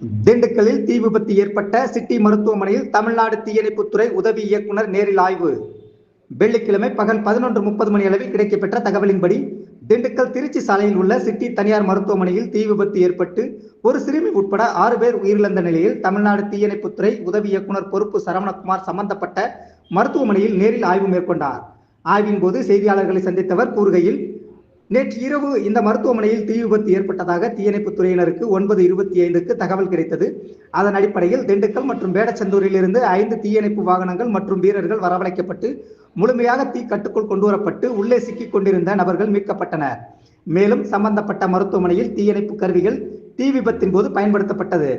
திண்டுக்கல்லில் தீ விபத்து ஏற்பட்ட சிட்டி மருத்துவமனையில் தமிழ்நாடு தீயணைப்புத்துறை உதவி இயக்குனர் நேரில் ஆய்வு. வெள்ளிக்கிழமை பகல் பதினொன்று முப்பது மணி அளவில் கிடைக்கப்பெற்ற தகவலின்படி திண்டுக்கல் திருச்சி சாலையில் உள்ள சிட்டி தனியார் மருத்துவமனையில் தீ விபத்து ஏற்பட்டு ஒரு சிறுமி உட்பட ஆறு பேர் உயிரிழந்த நிலையில் தமிழ்நாடு தீயணைப்புத்துறை உதவி இயக்குனர் பொறுப்பு சரவணகுமார் சம்பந்தப்பட்ட மருத்துவமனையில் நேரில் ஆய்வு மேற்கொண்டார். ஆய்வின் போது செய்தியாளர்களை சந்தித்தவர் கூறுகையில் நேற்று இரவு இந்த மருத்துவமனையில் தீ விபத்து ஏற்பட்டதாக தீயணைப்பு துறையினருக்கு ஒன்பது இருபத்தி ஐந்துக்கு தகவல் கிடைத்தது. அதன் அடிப்படையில் திண்டுக்கல் மற்றும் வேடச்சந்தூரிலிருந்து ஐந்து தீயணைப்பு வாகனங்கள் மற்றும் வீரர்கள் வரவழைக்கப்பட்டு முழுமையாக தீ கட்டுக்குள் கொண்டுவரப்பட்டு உள்ளே சிக்கிக் கொண்டிருந்த நபர்கள் மீட்கப்பட்டனர். மேலும் சம்பந்தப்பட்ட மருத்துவமனையில் தீயணைப்பு கருவிகள் தீ விபத்தின் போது பயன்படுத்தப்பட்டது.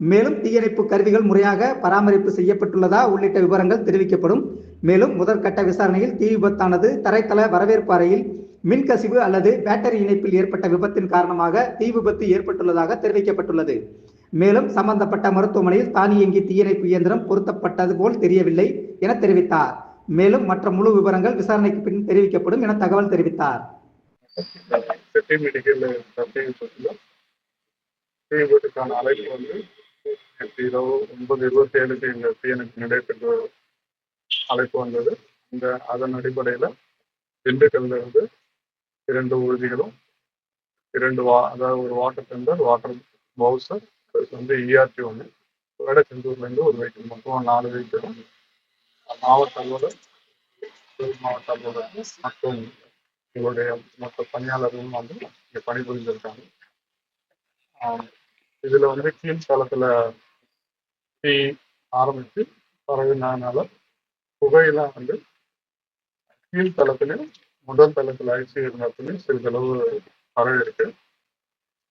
மேலும் தீயணைப்பு கருவிகள் முறையாக பராமரிப்பு செய்யப்பட்டுள்ளதா உள்ளிட்ட விவரங்கள் தெரிவிக்கப்படும். மேலும் முதற்கட்ட விசாரணையில் தீ விபத்தானது தரைத்தள வரவேற்பு அறையில் மின்கசிவு அல்லது பேட்டரி இணைப்பில் ஏற்பட்ட விபத்தின் காரணமாக தீ விபத்து ஏற்பட்டுள்ளதாக தெரிவிக்கப்பட்டுள்ளது. மேலும் சம்பந்தப்பட்ட மருத்துவமனையில் தானியங்கி தீயணைப்பு இயந்திரம் பொருத்தப்பட்டது போல் தெரியவில்லை என தெரிவித்தார். மேலும் மற்ற முழு விவரங்கள் விசாரணைக்கு பின் தெரிவிக்கப்படும் என தகவல் தெரிவித்தார். மெடிக்கல் தீ விபத்துக்கான அழைப்பு வந்து நேற்று இரவு ஒன்பது இருபத்தி ஏழுக்கு எங்கள் டிஎனுக்கு நடைபெற்ற அழைப்பு வந்தது. இந்த அதன் அடிப்படையில் திண்டுக்கல்ல இருந்து இரண்டு ஊர்திகளும் இரண்டு வா அதாவது ஒரு water tender water bowser ERT ERT ஒன்று வேடச்செந்தூர்லேருந்து ஒரு வெஹிக்கிள் மொத்தம் நாலு வெஹிக்கிளும் மாவட்ட அலுவலர் மாவட்ட அலுவலர் மற்றும் எங்களுடைய மற்ற பணியாளர்களும் வந்து இங்கே பணிபுரிஞ்சிருக்காங்க இதுல வந்து கீழ்த்தளத்துல தீ ஆரம்பிச்சு பரவினால புகையெல்லாம் வந்து கீழ்த்தளத்திலையும் முதல் தளத்தில் ஐசி இருந்ததுலையும் சிறிதளவு பரவி இருக்கு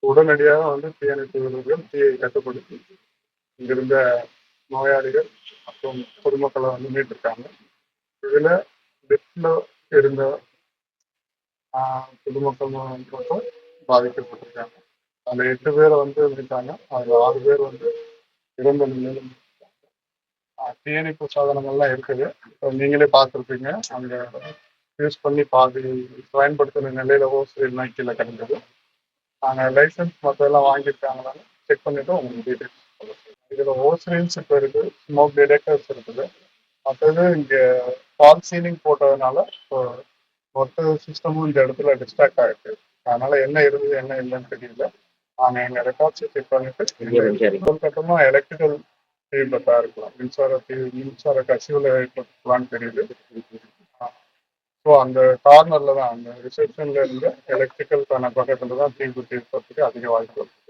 உடனடியாக வந்து தீயணைப்பு வீரர்கள் தீயை கட்டுப்படுத்தி இங்கிருந்த நோயாளிகள் மற்றும் பொதுமக்களை வந்து மீட்டிருக்காங்க. இதுல பெட்ல இருந்த ஆஹ், பொதுமக்கள் மட்டும் பாதிக்கப்பட்டிருக்காங்க. அந்த எட்டு பேரை வந்து இருக்காங்க அதுல ஆறு பேர் வந்து இறந்த நிலையில தீயணைப்பு சாதனங்கள்லாம் இருக்குது. நீங்களே பார்த்துருப்பீங்க. அங்கே யூஸ் பண்ணி பாதி பயன்படுத்தின நிலையில ஹோஸ்டல்லாம் கீழே கிடந்தது. நாங்கள் லைசன்ஸ் மற்றெல்லாம் வாங்கியிருக்காங்களான்னு செக் பண்ணிட்டு உங்களுக்கு டீட்டெயில்ஸ் இதில் ஹோஸ்ரீல்ஸ் இப்போ இருக்குது ஸ்மோக் டிடெக்டர்ஸ் இருக்குது. மற்றது இங்கே ஃபால் சீலிங் போட்டதுனால இப்போ மொத்த சிஸ்டமும் இந்த இடத்துல டிஸ்ட்ராக்ட் ஆகிருக்கு அதனால என்ன இருந்தது என்ன இல்லைன்னு தெரியல. நாங்க எங்க ரெக்கார்ட்ஸ் செக் பண்ணிட்டு எலக்ட்ரிக்கல் தீவிரத்தா இருக்கலாம். மின்சார தீ மின்சார கசிவுல ஏற்படலாம்னு தெரியுது. ஸோ அந்த கார்னர்ல தான் அந்த ரிசப்ஷன்ல இருந்து எலக்ட்ரிக்கல் பக்கத்துல தான் தீ குத்தி அதிக வாய்ப்பு இருக்கு.